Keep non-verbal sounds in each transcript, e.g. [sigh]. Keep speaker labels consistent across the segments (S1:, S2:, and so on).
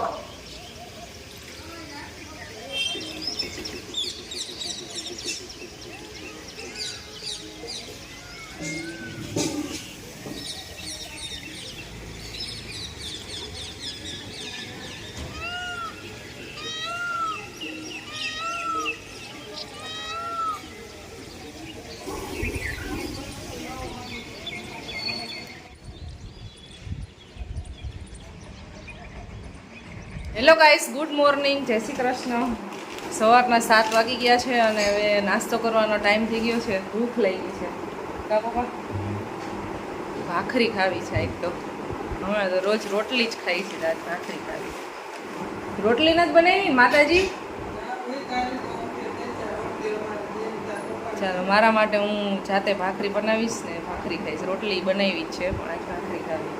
S1: 啊。હેલો guys good morning જય શ્રી કૃષ્ણ. સવારના સાત વાગી ગયા છે અને હવે નાસ્તો કરવાનો ટાઈમ થઈ ગયો છે. ભૂખ લઈ ગઈ છે. ભાખરી ખાવી છે એક તો. હમણાં તો રોજ રોટલી જ ખાઈ છે આજ ભાખરી ખાવી. રોટલી નથી બનાવી, માતાજી? ચાલો, મારા માટે હું જાતે ભાખરી બનાવીશ ને ભાખરી ખાઈશ. રોટલી બનાવી જ છે, પણ આજ ભાખરી ખાવી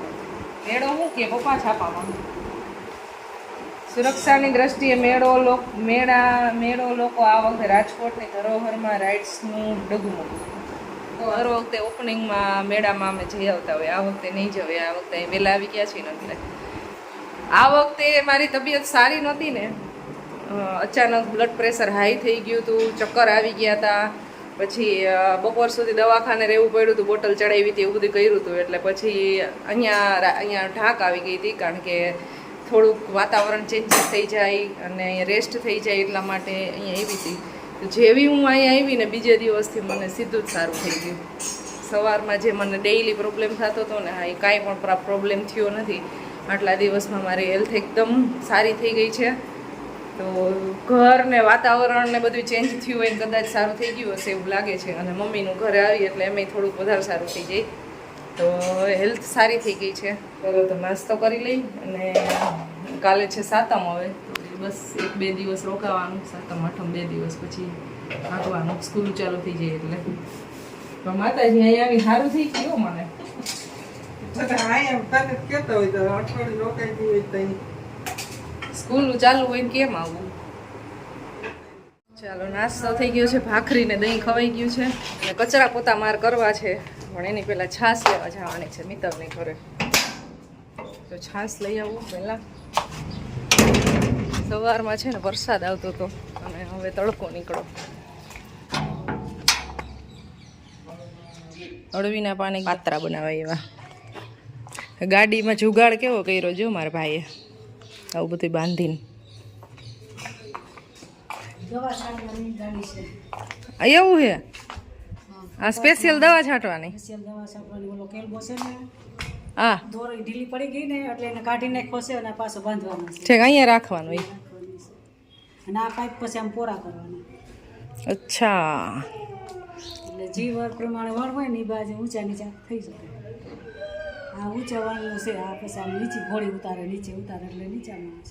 S1: મેળો હું કે પપ્પા છાપામાં? સુરક્ષાની દ્રષ્ટિએ મેળો લોક, મેળા, મેળો લોકો આ વખતે રાજકોટની ધરોહરમાં રાઇડ્સનું ડગમગું દર વખતે ઓપનિંગમાં મેળામાં અમે જઈ આવતા હોય. આ વખતે નહીં જવે આ વખતે અહીં વહેલા આવી ગયા છીએ નથી આ વખતે મારી તબિયત સારી નહોતી ને. અચાનક બ્લડ પ્રેશર હાઈ થઈ ગયું હતું ચક્કર આવી ગયા હતા પછી બપોર સુધી દવાખાને રહેવું પડ્યું હતું બોટલ ચડાવી હતી, એવું બધું કર્યું હતું એટલે પછી અહીંયા અહીંયા ઢાક આવી ગઈ હતી, કારણ કે થોડુંક વાતાવરણ ચેન્જીસ થઈ જાય અને રેસ્ટ થઈ જાય એટલા માટે અહીંયા આવી હતી. જેવી હું અહીંયા આવી ને બીજે દિવસથી મને સીધું જ સારું થઈ ગયું. સવારમાં જે મને ડેઈલી પ્રોબ્લેમ થતો હતો ને, હા, એ કાંઈ પણ પ્રોબ્લેમ થયો નથી. આટલા દિવસમાં મારી હેલ્થ એકદમ સારી થઈ ગઈ છે. તો ઘર ને વાતાવરણ ને બધું ચેન્જ થયું હોય કદાચ સારું થઈ ગયું હશે એવું લાગે છે. અને મમ્મીનું ઘરે આવી એટલે એમ થોડુંક વધારે સારું થઈ જાય. તો હેલ્થ સારી થઈ ગઈ છે. તો નાસ્તો કરી લઈ અને કાલે છે સાતમ હવે. બસ એક બે દિવસ રોકાવાનું સાતમ આઠમ બે દિવસ પછી ભાગવાનું. સ્કૂલ ચાલુ થઈ જાય એટલે. પણ માતાજી અહીંયા આવી સારું થઈ ગયું મને. સ્કૂલ ચાલુ હોય ને કેમ આવવું ચાલો નાસ્તો થઈ ગયો છે ભાખરી ને દહીં ખવાઈ ગયું છે. અને કચરા પોતા માર કરવા છે. પણ એની પહેલા છાશ લેવા જવાની છે મિત્રની ઘરે. તો છાશ લઈ આવું પહેલાં. સવારમાં છે ને વરસાદ આવતો હતો અને હવે તડકો નીકળો અળવીના પાણી પાત્રા બનાવાય એવા. ગાડીમાં જુગાડ કેવો કર્યો જો મારા ભાઈએ. આવું બધું બાંધીને. એવું છે. આ સ્પેશિયલ દવા છાંટવાની? હા.
S2: દોરી ઢીલી પડી ગઈ ને એટલે એને કાઢી નાખ્યો છે અને પાછો બાંધવાનો છે.
S1: ઠીક અહીંયા રાખવાનું
S2: એ અને આ પાઇપ પછી આમ પોરા કરવાના.
S1: અચ્છા.
S2: એટલે જીવર પ્રમાણે વણ હોય ને એ બાજુ ઊંચા નીચા થઈ જાય આ ઊંચા વાળનું છે આ પછી આમ નીચે ઘોડી ઉતારે નીચે ઉતારે એટલે નીચામાં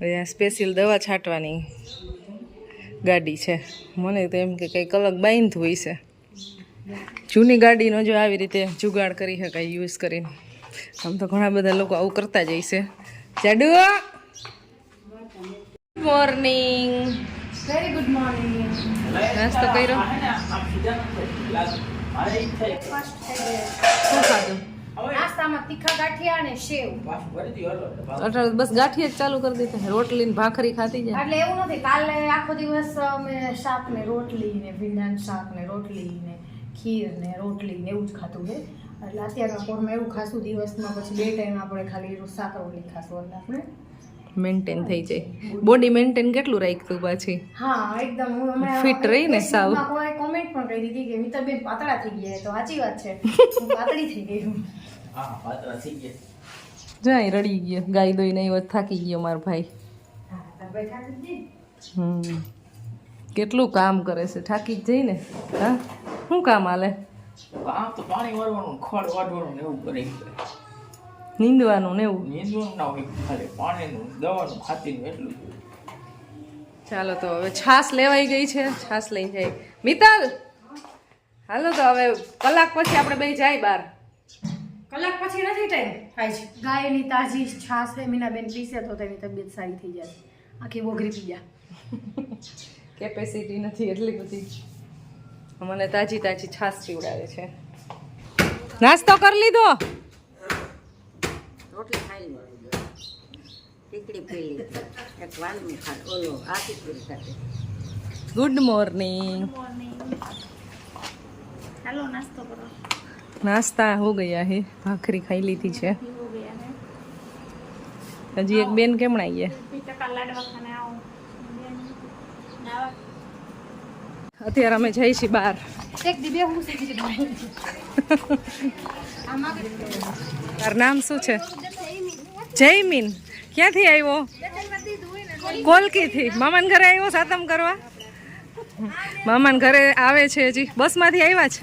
S2: છે.
S1: સ્પેશિયલ દવા છાંટવાની ગાડી છે. મને તો એમ કે કંઈક અલગ બાંધવું હોય છે. જૂની ગાડીનો જો આવી રીતે જુગાડ કરી શકાય યુઝ કરીને. આમ તો ઘણા બધા લોકો આવું કરતા જ હશે જાડુ! મોર્નિંગ
S3: વેરી ગુડ મોર્નિંગ
S1: નાસ્તો કર્યો? શું ખાધું?
S3: ગાંઠિયા
S1: બસ ગાંઠી જ ચાલુ કરી દીધા. રોટલી ને ભાખરી ખાતી જાય
S3: એટલે એવું નથી કાલે આખો દિવસ અમે શાક ને રોટલી ને ભીંડા શાક ને રોટલી ને ખીર ને રોટલી ને એવું જ ખાતું છે એટલે અત્યારના પોરમાં એવું ખાશું દિવસમાં પછી બે ટાઈમ આપણે ખાલી શાક રોટલી ખાશું એટલે આપણે.
S1: મેન્ટેન થઈ જાય. બોડી મેન્ટેન કેટલું રાખ્યું પાછી?
S3: હા એકદમ હું હમણાં
S1: ફિટ રહીને સાવ.
S3: કોઈ કોમેન્ટ પણ કરી દીધી કે મિતાબેન પાતળા થઈ ગયા તો સાચી વાત છે. [laughs] હું પાતળી થઈ ગઈ હું
S1: જાય રડી ગયો. ગાય દોઈ નહીં હોત થાકી ગયો મારો ભાઈ.
S3: હા તાર થાકી નથી
S1: હમ. કેટલું કામ કરે છે? થાકી જ જઈને? હા? શું કામ હાલે?
S4: આમ તો પાણી વાળવાનું ખડ વાળવાનું એવું કરી
S1: નીંદવાનું ને એવું?
S4: નીંદવાનું ના હોય ખાલી પાણીનું દવાનું ખાતીનું એટલું.
S1: ચાલો તો હવે છાશ લેવાઈ ગઈ છે. છાશ લઈ જાય. મિતાલ! હાલો તો હવે કલાક પછી આપણે બે જાય બહાર
S3: કલાક પછી નથી ટાઈમ થાય છે. ગાયની તાજી છાશ છે મીનાબેન પીસે તો તેની તબિયત સારી થઈ જાય આખી બોગરી પી ગયા.
S1: કેપેસિટી નથી એટલી બધી મને તાજી તાજી છાશ ચીવડાવે છે. નાસ્તો કરી લીધો?
S5: રોટલી ખાઈ લીધી. ટીકડી પી લીધી. એક વાલમી ખાટ ઓલો આખી પૂરી
S1: ગુડ મોર્નિંગ
S3: ચાલો નાસ્તો કરો.
S1: નાસ્તા હો ગયા હે. ભાખરી ખાઈ લીધી છે. હજી એક બેન કેમ આવીએ અત્યારે અમે જઈ છીએ બહાર. તારું નામ શું છે? જયમીન. ક્યાંથી આવ્યો? કોલકીથી. મામાન ઘરે આવ્યો સાતમ કરવા? મામાન ઘરે આવે છે હજી. બસમાંથી આવ્યા છે?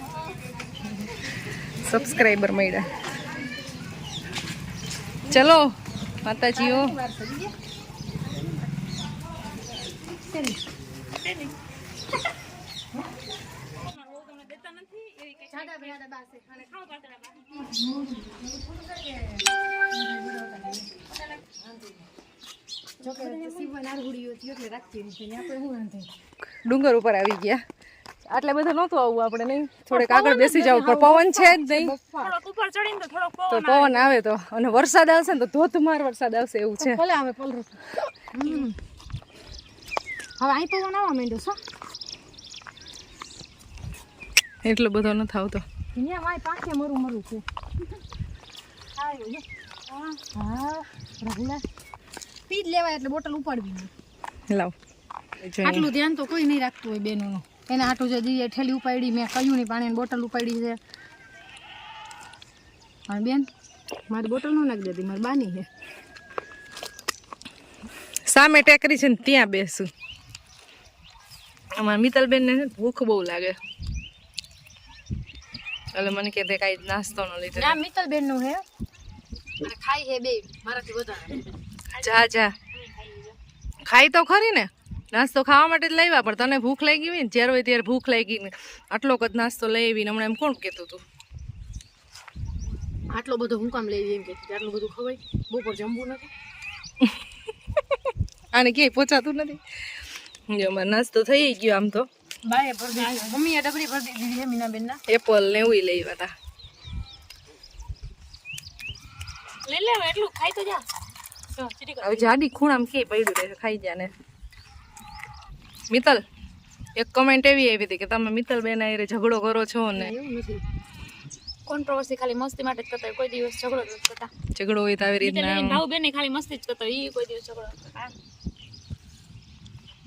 S1: સબસ્ક્રાઈબર મળ્યા. ચલો માતાજીઓ. ડુંગર ઉપર આવી ગયા. આટલે બધા નહોતું આવવું આપણે નહીં. થોડેક આગળ બેસી જાવ પણ પવન છે જ નહીં. તો પવન આવે તો. અને વરસાદ આવશે ને તો ધોધમાર વરસાદ આવશે એવું છે.
S3: ભલે અમે પલરું. હવે અહીં પવન આવવા માંડ્યો છો.
S1: એટલો બધો નથી આવતો.
S3: અહીંયા માય પાંખે મરું મરું છે. હા હા રઘુલા. પી જ લેવાય એટલે બોટલ ઉપાડવી નહીં.
S1: લાવ.
S3: આટલું ધ્યાન તો કોઈ નહીં રાખતું હોય બેનોનું. એને આટલું જે દીએ ઠેલી ઉપાડી મેં કહ્યું નહીં પાણીની બોટલ ઉપાડી છે. અને બેન મારી બોટલ ન નાખી દેતી મારી બાની છે.
S1: સામે ટેકરી છે ને ત્યાં બેસું. અમારા મિત્તલબેન ને ભૂખ બહુ લાગે. એટલે મને કે તે કાંઈ નાસ્તો ન લીધો.
S3: ના મિત્તલ હે. ખાઈ હે બે મારાથી વધારે.
S1: જા જા. ખાઈ તો ખરી ને. નાસ્તો ખાવા માટે જ લાવ્યા પણ તને ભૂખ લાગી હોય ને જ્યારે હોય ત્યારે ભૂખ લાગી ને. આટલો કદ નાસ્તો લઈ આવીને હમણાં એમ કોણ કહેતું હતું
S3: આટલો બધો હું કામ લઈ એમ કે આટલું બધું ખવાય? બપોર જમવું નથી? [laughs]
S1: આને ક્યાંય પહોંચાતું નથી? નાસ્તો થઈ ગયો આમ તો.
S3: બાય મમ્મીએ ડબરી ભરી દીધી છે મીનાબેનના.
S1: એપલ ને એવું લઈ હતા
S3: લઈ એટલું ખાઈ તો જા.
S1: હવે જાડી ખૂણામાં કે પડ્યું રહે ખાઈ જા ને મિત્તલ એક કમેન્ટ એવી આવી હતી કે તમે મિત્તલ બેન હારે ઝઘડો કરો છો ને.
S3: કોન્ટ્રોવર્સી ખાલી મસ્તી માટે જ કરતા કોઈ દિવસ ઝઘડો નથી કરતા.
S1: ઝઘડો હોય તો આવી રીતના
S3: ભાવ બેન ખાલી મસ્તી જ કરતા એ ઈ કોઈ દિવસ ઝઘડો નથી કરતા.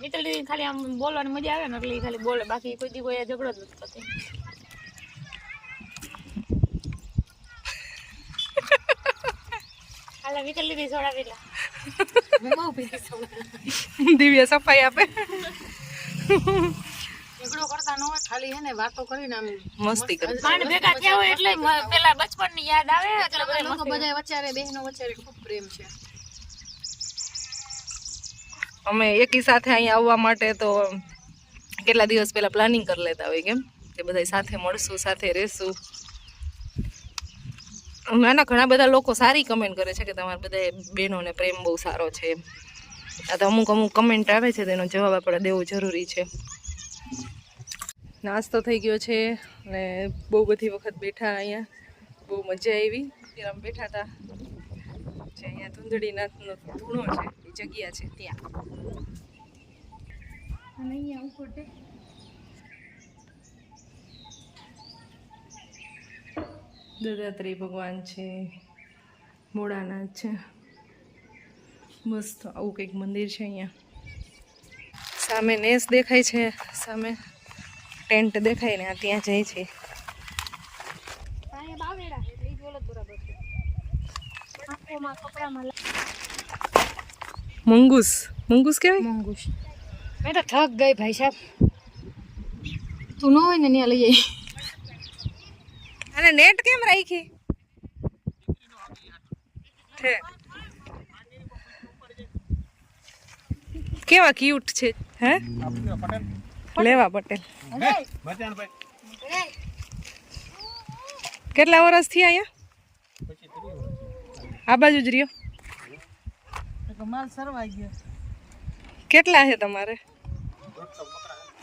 S3: દીદી ખાલી આમ બોલવાની મજા આવે ને એટલે ખાલી બોલે. બાકી કોઈ દી કોઈ ઝઘડો જ નથી થતો. હાલા મિત્તલ દીદી સોડા પીલા. સોડા
S1: દિવ્ય સફાઈ આપે.
S2: ઝઘડો કરતા ન હોય ખાલી હે ને વાતો કરીને આમ
S1: મસ્તી કરે.
S3: માંડ ભેગા થયા હોય એટલે પેલા બચપનની યાદ આવે એટલે બધા
S2: વચ્ચે બહેનો વચ્ચે ખૂબ પ્રેમ છે.
S1: અમે એકી સાથે અહીંયા આવવા માટે તો કેટલા દિવસ પહેલાં પ્લાનિંગ કરી લેતા હોય કેમ? કે બધા સાથે મળશું, સાથે રહેશું. નાના ઘણા બધા લોકો સારી કમેન્ટ કરે છે કે તમારા બધા બહેનોને પ્રેમ બહુ સારો છે. આ તો અમુક અમુક કમેન્ટ આવે છે, તેનો જવાબ આપણે દેવો જરૂરી છે. નાસ્તો થઈ ગયો છે અને બહુ બધી વખત બેઠા અહીંયા. બહુ મજા આવી. અમે બેઠા હતા? જે અહીંયા ધૂંધળીનાથનો ધૂણો છે. એ જગ્યા છે ત્યાં.
S3: અને અહીંયા ઉપર
S1: દત્તાત્રેય ભગવાન છે. મોડાનાથ છે. મસ્ત આવું કંઈક મંદિર છે અહીંયા. સામે નેસ દેખાય છે. સામે ટેન્ટ દેખાય ને આ ત્યાં જાય છે
S3: અહીંયા બાવેડા એટલે ઈ જ બોલો જ બરાબર છે આંખોમાં કપડામાં
S1: મંગુસ. મંગુસ કેવાય?
S3: મંગુસ. મેં તો થક ગઈ ભાઈ સાહેબ. તું ન હોય ને ત્યાં લઈ આવી
S1: અને નેટ કેમ રાખી? કેવા ક્યુટ છે હે? લેવા પટેલ. કેટલા વર્ષથી અહીંયા? આ બાજુ જ રહ્યો.
S2: માલ સરવાઈ ગયો.
S1: કેટલા છે તમારે?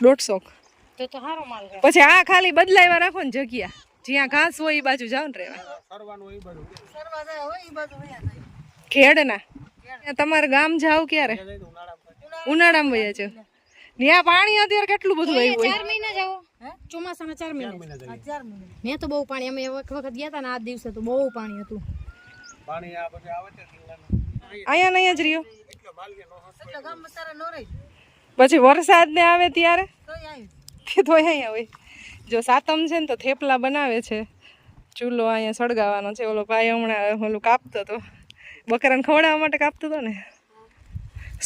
S1: દોઢસો.
S3: તો તો સારો માલ
S1: પછી આ ખાલી બદલાવ્યા રાખો ને જગ્યા. જ્યાં ઘાસ હોય એ બાજુ જાવ ને રહેવા. ખેડના. તમારે ગામ જાવ ક્યારે? ઉનાળામાં વયા છે ત્યાં પાણી અત્યારે કેટલું બધું આવ્યું હોય?
S3: ચાર મહિના જાવ ચોમાસામાં ચાર મહિના.
S2: ચાર મહિના.
S3: મેં તો બહુ પાણી અમે એક વખત ગયા હતા ને આ દિવસે તો બહુ પાણી હતું.
S1: અહીંયા ને અહીંયા જ રહ્યો.
S2: એટલે ગામ સારા ન રહી.
S1: પછી વરસાદ ને આવે ત્યારે?
S2: તો
S1: તો અહીંયા હોય. જો સાતમ છે ને તો થેપલા બનાવે છે. ચૂલો અહીંયા સળગાવવાનો છે. ઓલો ભાઈ હમણાં ઓલું કાપતો હતો બકરાને ખવડાવવા માટે કાપતો હતો ને.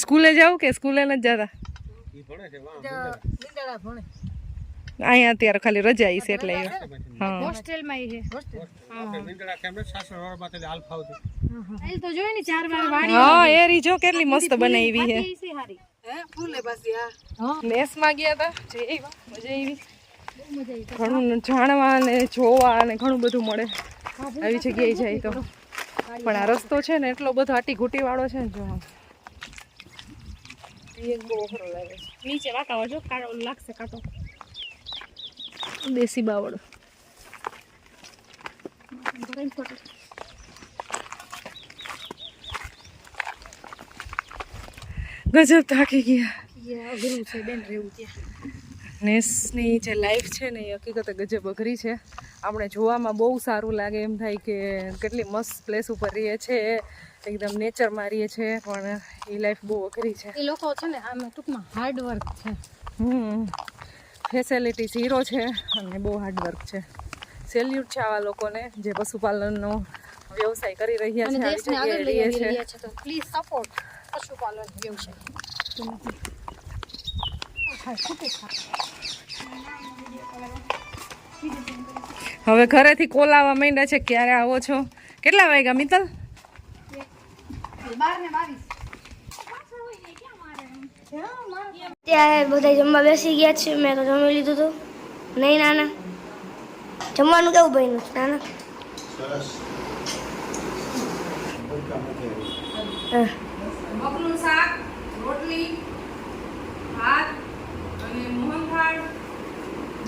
S1: સ્કૂલે જાવ કે સ્કૂલે નથી જતા?
S3: ભણે ભણે.
S1: અહીંયા અત્યારે ખાલી રજા આવી છે એટલે. હા.
S3: હોસ્ટેલમાં છે.
S2: એ તો જોઈ ને ચાર વાર વાડી
S1: હા એરી જો કેટલી મસ્ત બનાવી છે
S2: છે હારી.
S3: હે ફૂલે પાછી હા.
S1: નેસમાં ગયા હતા જઈ મજા આવી ઘણું જાણવા ને જોવા ને ઘણું બધું મળે. આવી જગ્યાએ જાય તો. પણ આ રસ્તો છે ને એટલો બધો આટી ઘૂંટી વાળો છે ને જો
S2: નીચે વાંકાવા જો કાળો લાગશે કાંટો.
S1: દેશી બાવળ. ગજબ થાકી ગયા. નેસની જે લાઈફ છે ને એ હકીકતે ગજબ અઘરી છે. આપણે જોવામાં બહુ સારું લાગે એમ થાય કે કેટલી મસ્ત પ્લેસ ઉપર રહીએ છે એકદમ નેચરમાં રહીએ છે પણ એ લાઈફ બહુ અઘરી છે.
S3: એ લોકો છે ને આમ ટૂંકમાં હાર્ડ વર્ક છે.
S1: હમ. ફેસિલિટી ઝીરો છે અને બહુ હાર્ડવર્ક છે. સેલ્યુટ છે આવા લોકોને જે પશુપાલનનો વ્યવસાય કરી રહ્યા છે
S3: તો પ્લીઝ સપોર્ટ પશુપાલન વ્યવસાય.
S1: હવે ઘરેથી કોલ આવવા માંડ્યા છે ક્યારે આવો છો? કેટલા વાગ્યા મિત્તલ?
S6: ત્યાં બધા જમવા બેસી ગયા છે. મેં તો જમી લીધું હતું નહીં નાના? જમવાનું કેવું બન્યું નાના.
S1: મગનું શાક રોટલી ભાત અને મોહનથાળ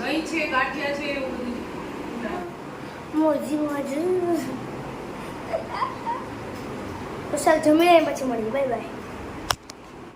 S1: દહીં છે ગાંઠિયા છે એવું બધું.
S6: મોજી મોજ તો જમી પછી મળીએ. Bye bye.